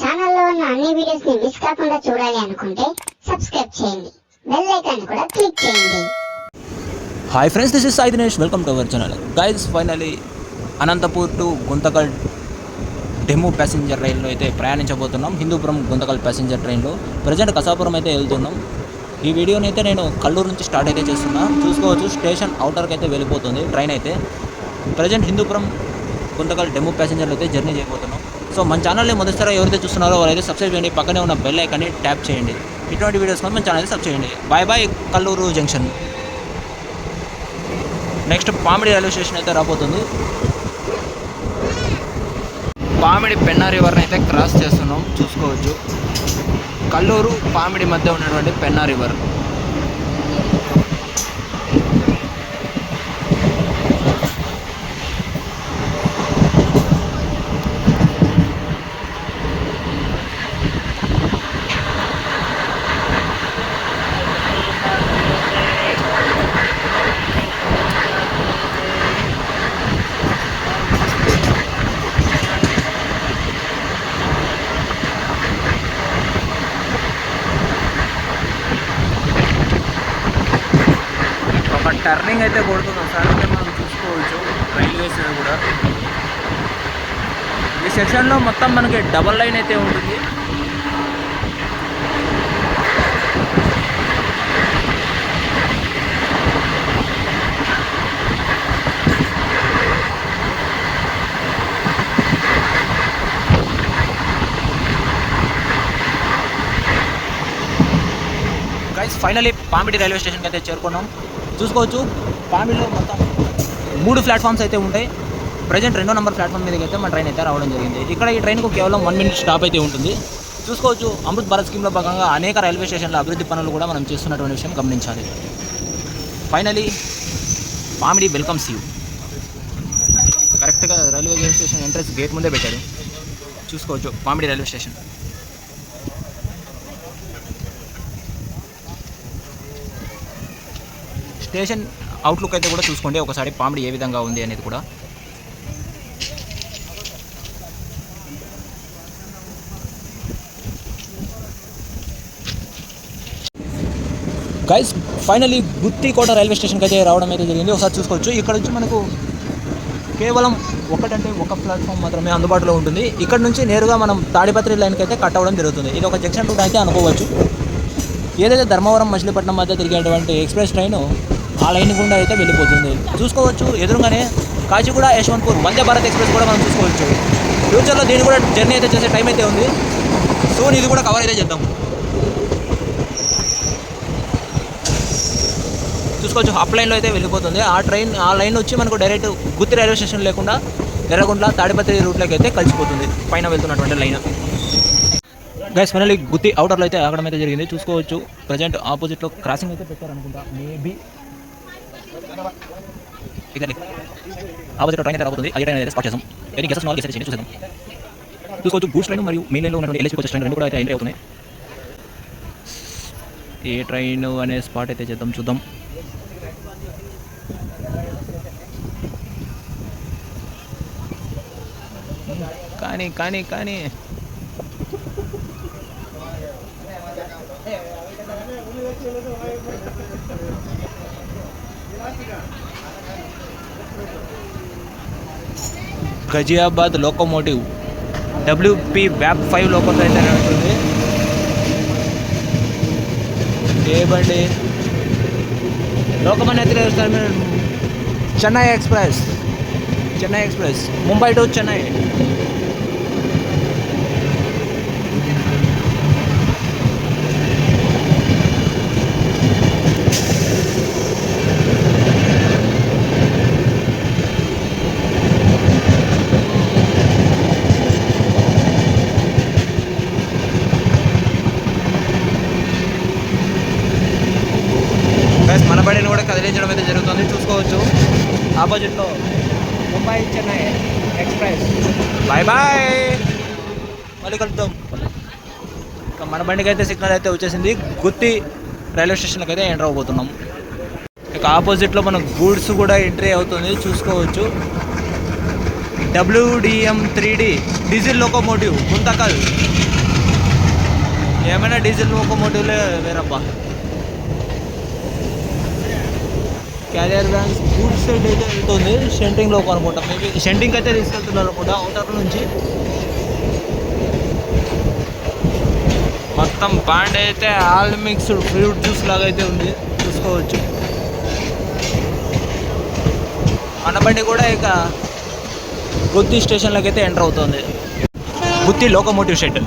ఛానల్లో ఉన్న అన్ని వీడియోస్ని మిస్ కాకుండా చూడాలి అనుకుంటే సబ్స్క్రైబ్ చేయండి. బెల్ ఐకాన్ కూడా క్లిక్ చేయండి. Hi friends this is Sai Dinesh welcome to our channel guys finally Anantapur to Guntakal demo passenger రైల్లో అయితే ప్రయాణించబోతున్నాం. హిందూపురం గుంతకల్ ప్యాసింజర్ ట్రైన్లో ప్రజెంట్ కసాపురం అయితే వెళ్తున్నాం. ఈ వీడియోని అయితే నేను కల్లూరు నుంచి స్టార్ట్ అయితే చేస్తున్నా. చూసుకోవచ్చు స్టేషన్ అవుటర్కి అయితే వెళ్ళిపోతుంది ట్రైన్ అయితే. ప్రజెంట్ హిందూపురం గుంతకల్ డెమో ప్యాసింజర్లు అయితే జర్నీ చేయబోతున్నాం. సో మన ఛానల్ని మొదటిసారి ఎవరైతే చూస్తున్నారో వారైతే సబ్స్క్రైబ్ చేయండి. పక్కనే ఉన్న బెల్ ఐకాన్ని ట్యాప్ చేయండి. ఇటువంటి వీడియోస్ కోసం మన ఛానల్ని సబ్స్క్రైబ్ చేయండి. Bye bye Kalluru junction next Pamidi railway station అయితే రాబోతుంది. పామిడి పెన్నా రివర్ని అయితే క్రాస్ చేస్తున్నాం. చూసుకోవచ్చు. కల్లూరు పామిడి మధ్య ఉన్నటువంటి పెన్నా రివర్ బట్ టర్నింగ్ అయితే కొడుతుంది. ఒకసారి అయితే మనం చూసుకోవచ్చు. రైల్వేస్ కూడా. ఈ సెక్షన్లో మొత్తం మనకి డబల్ లైన్ అయితే ఉంటుంది. గైస్ ఫైనలీ పామిడి రైల్వే స్టేషన్కి అయితే చేరుకున్నాం. చూసుకోవచ్చు. పామిడిలో మొత్తం మూడు ప్లాట్ఫామ్స్ అయితే ఉంటాయి. ప్రజెంట్ రెండో నెంబర్ ప్లాట్ఫామ్ మీదకి అయితే మన ట్రైన్ అయితే రావడం జరిగింది. ఇక్కడ ఈ ట్రైన్కు కేవలం వన్ మినిట్ స్టాప్ అయితే ఉంటుంది. చూసుకోవచ్చు. అమృత్ భారత్ స్కీమ్లో భాగంగా అనేక రైల్వే స్టేషన్ల అభివృద్ధి పనులు కూడా మనం చేస్తున్నటువంటి విషయం గమనించాలి. ఫైనలీ మామిడి వెల్కమ్స్ యూ కరెక్ట్గా రైల్వే స్టేషన్ ఎంట్రన్స్ గేట్ ముందే పెట్టారు చూసుకోవచ్చు. Pamidi railway station. Station outlook అయితే కూడా చూసుకోండి. ఒకసారి పామిడి ఏ విధంగా ఉంది అనేది కూడా. గైస్ ఫైనలీ గుత్తికోట రైల్వే స్టేషన్కి అయితే రావడం అయితే జరిగింది. ఒకసారి చూసుకోవచ్చు. ఇక్కడ నుంచి మనకు కేవలం ఒకటంటే ఒక ప్లాట్ఫామ్ మాత్రమే అందుబాటులో ఉంటుంది. ఇక్కడ నుంచి నేరుగా మనం తాడిపత్రి లైన్కి అయితే కట్ అవ్వడం జరుగుతుంది. ఇది ఒక జంక్షన్ రూట్ అయితే అనుకోవచ్చు. ఏదైతే ధర్మవరం మచిలీపట్నం మధ్య తిరిగేటువంటి ఎక్స్ప్రెస్ ట్రైన్ ఆ లైన్ గుండా అయితే వెళ్ళిపోతుంది. చూసుకోవచ్చు ఎదురుగానే కాచిగూడ యశ్వంత్పూర్ వందే భారత్ ఎక్స్ప్రెస్ కూడా మనం చూసుకోవచ్చు. ఫ్యూచర్లో దీన్ని కూడా జర్నీ అయితే చేసే టైం అయితే ఉంది. సో ఇది కూడా కవర్ అయితే చేద్దాం. చూసుకోవచ్చు అప్ లైన్లో అయితే వెళ్ళిపోతుంది. ఆ ట్రైన్ ఆ లైన్ వచ్చి మనకు డైరెక్ట్ గుత్తి రైల్వే స్టేషన్ లేకుండా ఎర్రగుంట్ల తాడిపత్రి రూట్లోకి అయితే కలిసిపోతుంది. పైన వెళ్తున్నటువంటి లైన్. గైస్ ఫైనల్లీ గుత్తి అవుటర్లో అయితే ఆగడం అయితే జరిగింది. చూసుకోవచ్చు ప్రజెంట్ ఆపోజిట్లో క్రాసింగ్ అయితే పెట్టారనుకుంటా. మేబీ ఆపోజిట్ ట్రైన్ అయితే రాబోతుంది. అదే ట్రైన్ అయితే స్పాట్ చేసాం ఎన్ని గెసెస్ నాలుగు గెసెస్ చూసాం చూసుకోవచ్చు. గూడ్స్ ట్రైన్ మరియు మెయిన్ లైన్లో ఉన్నటువంటి ఎల్ఎస్పీ వచ్చే ట్రైన్ రెండు కూడా అయితే ఎంట్రీ అవుతున్నాయి. ఏ ట్రైన్ అనే స్పాట్ అయితే చేద్దాం చూద్దాం. కానీ కానీ కానీ. గజియాబాద్ లోకోమోటివ్. డబ్ల్యూపి వ్యాప్ ఫైవ్ లోకోతో అయితే నడుస్తుంది ఏ బండి? Lokmanya Tilak terminal Chennai express. Chennai express. Mumbai to Chennai guys మన బండిని కూడా కదిలించడం అయితే జరుగుతుంది చూసుకోవచ్చు ఆపోజిట్లో Mumbai Chennai express. Bye bye. మళ్ళీ కలుద్దాం. ఇక మన బండికి అయితే సిగ్నల్ అయితే వచ్చేసింది. గుత్తి రైల్వే స్టేషన్కి అయితే ఎంటర్ అవబోతున్నాం ఇక ఆపోజిట్లో మన గూడ్స్ కూడా ఎంట్రీ అవుతుంది. చూసుకోవచ్చు. WDM three D diesel locomotive Guntakal. ఏమైనా డీజిల్ లోకోమోటివ్లే వేరబ్బా. క్యారియర్ వ్యాన్స్ గుడ్ సైడ్ అయితే వెళ్తుంది. షెంటింగ్ అనుకుంటా. మేబీ షెంటింగ్ అయితే తీసుకెళ్తున్నారు అనుకుంటా అవుటర్ నుంచి. మొత్తం బాండ్ అయితే ఆల్ మిక్స్డ్ ఫ్రూట్ జ్యూస్ లాగా అయితే ఉంది. చూసుకోవచ్చు. అనబండి కూడా ఇక గుత్తి స్టేషన్లోకి అయితే ఎంటర్ అవుతుంది. గుత్తి లోకోమోటివ్ షెడ్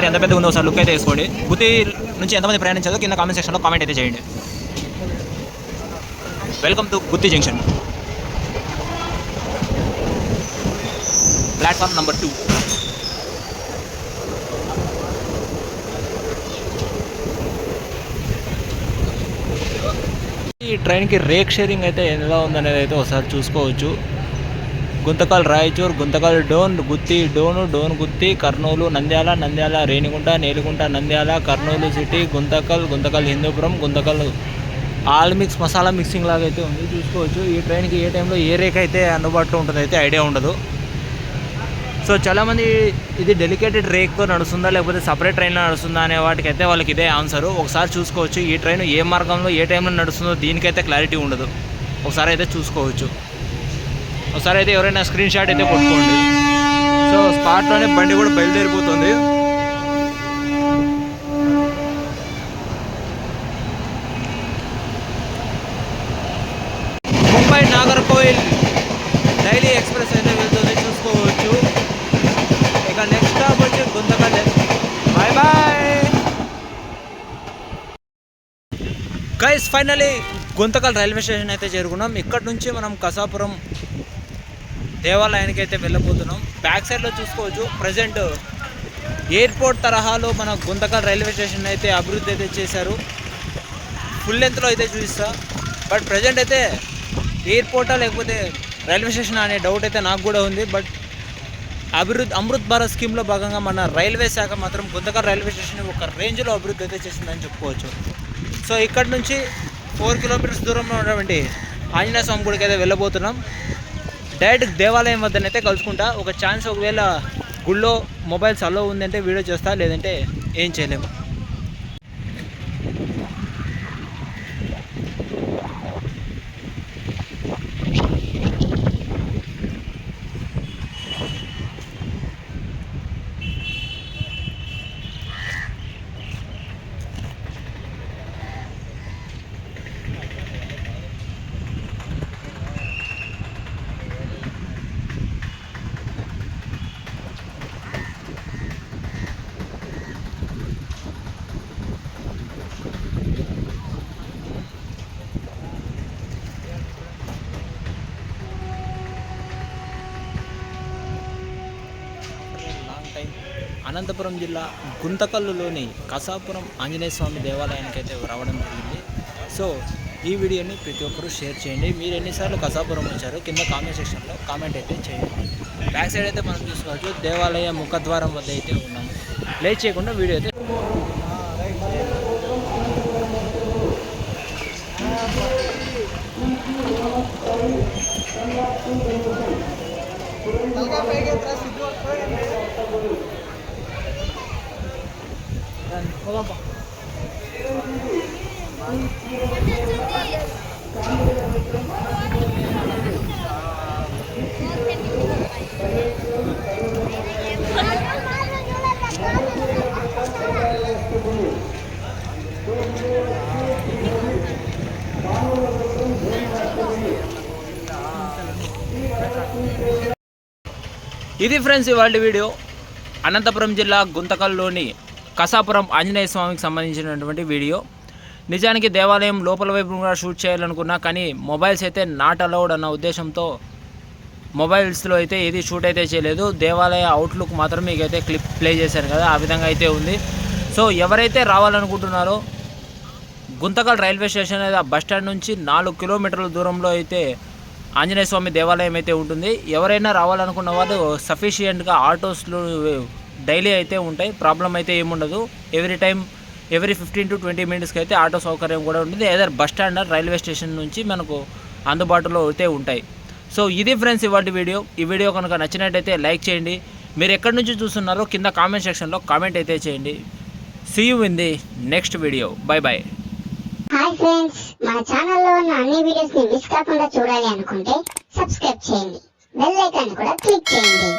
ఒకసారి ఎంత పెద్దగా ఉందో ఒకసారి లుక్ అయితే వేసుకోండి. గుత్తి నుంచి ఎంతమంది ప్రయాణించాలో కింద కామెంట్ సెక్షన్లో కామెంట్ అయితే చేయండి. Welcome to Gooty junction platform number two ఈ ట్రైన్కి రేక్ షేరింగ్ అయితే ఎలా ఉందనేది అయితే ఒకసారి చూసుకోవచ్చు. Guntakal Raichur Guntakal Dhone Gooty Dhone Dhone Gooty Kurnool Nandyal Nandyal Renigunta నేలిగుంట Nandyal Kurnool city Guntakal Guntakal Hindupuram Guntakal all mix masala mixing లాగా అయితే ఉంది. చూసుకోవచ్చు. ఈ ట్రైన్కి ఏ టైంలో ఏ రేక్ అయితే అందుబాటులో ఉంటుంది అయితే ఐడియా ఉండదు. సో చాలామంది ఇది డెలికేటెడ్ రేక్తో నడుస్తుందా లేకపోతే సపరేట్ ట్రైన్లో నడుస్తుందా అనే వాటికైతే వాళ్ళకి ఇదే ఆన్సర్. ఒకసారి చూసుకోవచ్చు. ఈ ట్రైన్ ఏ మార్గంలో ఏ టైంలో నడుస్తుందో దీనికైతే క్లారిటీ ఉండదు. ఒకసారి అయితే చూసుకోవచ్చు. ఒకసారి అయితే ఎవరైనా స్క్రీన్ షాట్ అయితే కొట్టుకోండి. సో స్పాట్లోనే బండి కూడా బయలుదేరిపోతుంది. ముంబై నాగర్కోయిల్ డైలీ ఎక్స్ప్రెస్ అయితే వెళ్తుంది. చూసుకోవచ్చు. ఇక నెక్స్ట్ స్టాప్ వచ్చి Guntakal bye bye guys finally Guntakal railway station అయితే చేరుకున్నాం. ఇక్కడ నుంచి మనం కసాపురం దేవాలయానికి అయితే వెళ్ళబోతున్నాం బ్యాక్ సైడ్లో చూసుకోవచ్చు. ప్రజెంట్ ఎయిర్పోర్ట్ తరహాలో మన గుంతకల్ రైల్వే స్టేషన్ అయితే అభివృద్ధి అయితే చేశారు. ఫుల్ లెంత్లో అయితే చూపిస్తా. బట్ ప్రజెంట్ అయితే ఎయిర్పోర్టా లేకపోతే రైల్వే స్టేషన్ అనే డౌట్ అయితే నాకు కూడా ఉంది. బట్ అభివృద్ధి అమృత్ భారత్ స్కీమ్లో భాగంగా మన రైల్వే శాఖ మాత్రం గుంతకల్ రైల్వే స్టేషన్ ఒక రేంజ్లో అభివృద్ధి అయితే చేసిందని చెప్పుకోవచ్చు. సో ఇక్కడ నుంచి ఫోర్ కిలోమీటర్స్ దూరంలో ఉన్నటువంటి ఆంజనేయ స్వామి గుడికి అయితే వెళ్ళబోతున్నాం. డైరెక్ట్ దేవాలయం వద్దనైతే కలుసుకుంటా ఒక ఛాన్స్ ఒకవేళ గుళ్ళో మొబైల్స్ అలో ఉందంటే వీడియో చేస్తా లేదంటే ఏం చేయలేము లాంగ్ టైం అనంతపురం జిల్లా గుంతకల్లులోని కసాపురం ఆంజనేయ స్వామి దేవాలయానికి అయితే రావడం జరిగింది. సో ఈ వీడియోని ప్రతి ఒక్కరూ షేర్ చేయండి. మీరు ఎన్నిసార్లు కసాపురం వచ్చారో కింద కామెంట్ సెక్షన్లో కామెంట్ అయితే చేయండి. బ్యాక్ సైడ్ అయితే మనం చూసుకోవచ్చు దేవాలయ ముఖద్వారం వద్ద అయితే ఉన్నాము లేట్ చేయకుండా వీడియో అయితే ఇది ఫ్రెండ్స్ ఇవాళ వీడియో. అనంతపురం జిల్లా గుంతకల్లోని కసాపురం ఆంజనేయ స్వామికి సంబంధించినటువంటి వీడియో. నిజానికి దేవాలయం లోపల వైపు కూడా షూట్ చేయాలనుకున్నా కానీ మొబైల్స్ అయితే నాట్ అలౌడ్ అన్న ఉద్దేశంతో మొబైల్స్లో అయితే ఏది షూట్ అయితే చేయలేదు. దేవాలయ అవుట్లుక్ మాత్రం మీకైతే క్లిప్ ప్లే చేశాను కదా ఆ విధంగా అయితే ఉంది. సో ఎవరైతే రావాలనుకుంటున్నారో గుంతకల్ రైల్వే స్టేషన్ లేదా బస్ స్టాండ్ నుంచి నాలుగు కిలోమీటర్ల దూరంలో అయితే ఆంజనేయ స్వామి దేవాలయం అయితే ఉంటుంది. ఎవరైనా రావాలనుకున్న వాళ్ళు సఫిషియెంట్గా ఆటోస్లు డైలీ అయితే ఉంటాయి. ప్రాబ్లం అయితే ఏముండదు. Every time every fifteen to twenty మినిట్స్కి అయితే ఆటో సౌకర్యం కూడా ఉంటుంది. Either bus stand railway station నుంచి మనకు అందుబాటులో అయితే ఉంటాయి. సో ఇది ఫ్రెండ్స్ ఇవాటి వీడియో. ఈ వీడియో కనుక నచ్చినట్టయితే లైక్ చేయండి. మీరు ఎక్కడి నుంచి చూస్తున్నారో కింద కామెంట్ సెక్షన్లో కామెంట్ అయితే చేయండి. See you in the next video bye bye hi friends ఛానల్లో ఉన్న అన్ని వీడియోస్ని మిస్ కాకుండా చూడాలి అనుకుంటే సబ్స్క్రైబ్ చేయండి. బెల్ ఐకాన్ కూడా క్లిక్ చేయండి.